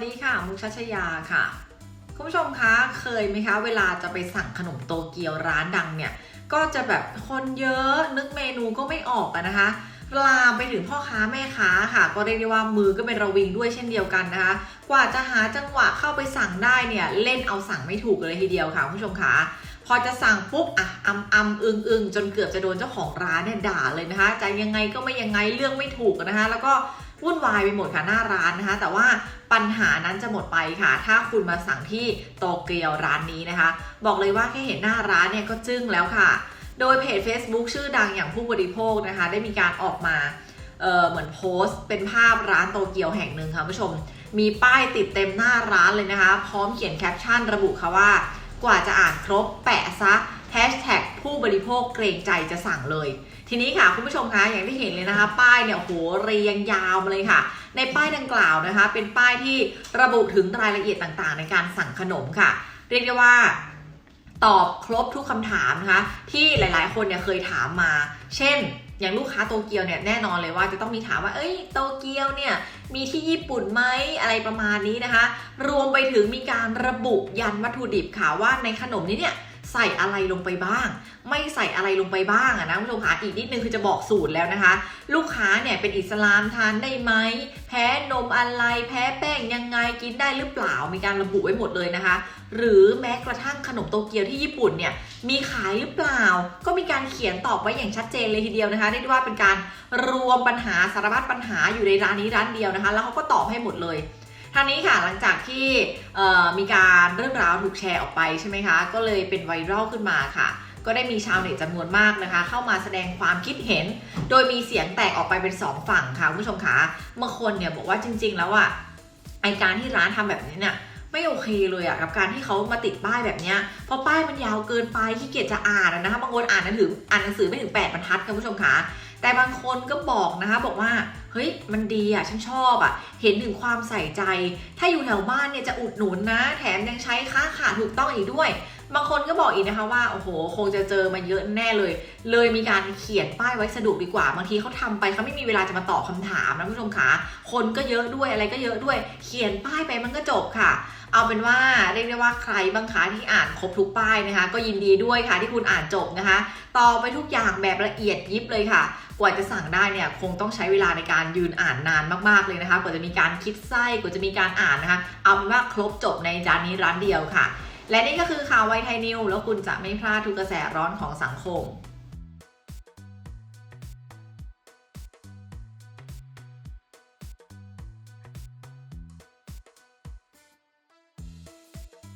วัสดีค่ะ มุกชัชยาค่ะ คุณผู้ชมคะเคยไหมคะ เวลาจะไปสั่งขนมโตเกียวร้านดังเนี่ย ก็จะแบบคนเยอะนึกเมนูก็ไม่ออกนะคะลามไปถึงพ่อค้าแม่ค้าค่ะ ก็เรียกได้ว่ามือก็เป็นระวิงด้วยเช่นเดียวกันนะคะ กว่าจะหาจังหวะเข้าไปสั่งได้เนี่ย เล่นเอาสั่งไม่ถูกเลยทีเดียวค่ะคุณผู้ชมคะพอจะสั่งปุ๊บอะอำอำอึงอึงจนเกือบจะโดนเจ้าของร้านเนี่ยด่าเลยนะคะจะยังไงก็ไม่ยังไงเรื่องไม่ถูกนะคะ แล้วก็ วุ่นวายไปหมดค่ะหน้าร้านนะคะ แต่ว่าปัญหานั้นจะหมดไปค่ะ ถ้าคุณมาสั่งที่โตเกียวร้านนี้นะคะ บอกเลยว่าแค่เห็นหน้าร้านเนี่ยก็จึ้งแล้วค่ะ โดยเพจ Facebook ชื่อดังอย่างผู้บริโภคนะคะ ได้มีการออกมาเเหมือนโพสต์เป็นภาพร้านโตเกียวแห่งหนึ่งค่ะคุณผู้ชม มีป้ายติดเต็มหน้าร้านเลยนะคะ พร้อมเขียนแคปชั่นระบุค่ะว่า กว่าจะอ่านครบแปะซะ ผู้บริโภคเกรงใจจะสั่งเลย ทีนี้ค่ะคุณผู้ชมคะอย่างที่เห็นเลยนะคะ ป้ายเนี่ยโหเรียงยาวมาเลยค่ะ ในป้ายดังกล่าวนะคะ เป็นป้ายที่ระบุถึงรายละเอียดต่างๆ ในการสั่งขนมค่ะ เรียกได้ว่าตอบครบทุกคำถามนะคะที่หลายๆ คนเนี่ยเคยถามมา เช่น อย่างลูกค้าโตเกียวเนี่ยแน่นอนเลยว่าจะต้องมีถามว่า เอ้ยโตเกียวเนี่ยมีที่ญี่ปุ่นไหมอะไรประมาณนี้นะคะ รวมไปถึงมีการระบุยันวัตถุดิบค่ะว่าในขนมนี้เนี่ย ใส่อะไรลงไปบ้าง ไม่ใส่อะไรลงไปบ้างอะนะคุณผู้ชมคะอีกนิดนึงคือจะบอกสูตรแล้วนะคะ ลูกค้าเนี่ยเป็นอิสลามทานได้ไหมแพ้นมอะไร แพ้แป้งยังไงกินได้หรือเปล่ามีการระบุไว้หมดเลยนะคะ หรือแม้กระทั่งขนมโตเกียวที่ญี่ปุ่นเนี่ยมีขายหรือเปล่า ก็มีการเขียนตอบไว้อย่างชัดเจนเลยทีเดียวนะคะเรียกได้ว่าเป็นการรวมปัญหาสารพัดปัญหาอยู่ในร้านนี้ร้านเดียวนะคะ แล้วเขาก็ตอบให้หมดเลย ทางนี้ค่ะหลังจากที่มีการเรื่องราวถูกแชร์ออกไปใช่ไหมคะ ก็เลยเป็นไวรัลขึ้นมาค่ะ ก็ได้มีชาวเน็ตจำนวนมากนะคะ เข้ามาแสดงความคิดเห็น โดยมีเสียงแตกออกไปเป็นสองฝั่งค่ะคุณผู้ชมคะบางคนเนี่ยบอกว่าจริง ๆ แล้วอะไอการที่ร้านทำแบบนี้เนี่ยไม่โอเคเลยอะกับการที่เขามาติดป้ายแบบเนี้ยเพราะป้ายมันยาวเกินไปขี้เกียจจะอ่านนะคะบางคนอ่านหนังสืออ่านหนังสือไม่ถึง 8 บรรทัดค่ะคุณผู้ชมคะ แต่บางคนก็บอกนะคะบอกว่าเฮ้ยมันดีอะฉันชอบอะ เห็นถึงความใส่ใจ ถ้าอยู่แถวบ้านเนี่ยจะอุดหนุนนะ แถมยังใช้ค้าขาถูกต้องอีกด้วย บางคนก็บอกอีกนะคะว่าโอ้โหคงจะเจอมาเยอะแน่เลย เลยมีการเขียนป้ายไว้สะดวกดีกว่า บางทีเขาทำไปเขาไม่มีเวลาจะมาตอบคำถามนะคุณผู้ชมคะคนก็เยอะด้วยอะไรก็เยอะด้วย เขียนป้ายไปมันก็จบค่ะเอาเป็นว่าเรียกได้ว่าใครบางคะที่อ่านครบทุกป้ายนะคะ ก็ยินดีด้วยค่ะที่คุณอ่านจบนะคะต่อไปทุกอย่างแบบละเอียดยิบเลยค่ะ กว่าจะสั่งได้เนี่ยคงต้องใช้เวลาในการยืนอ่านนานมากๆเลยนะคะ กว่าจะมีการคิดไส้กว่าจะมีการอ่านนะคะ เอาเป็นว่าครบจบในจานนี้ร้านเดียวค่ะ และนี่ก็คือข่าวไวไทยนิวแล้วคุณจะไม่พลาดทุกกระแสร้อนของสังคม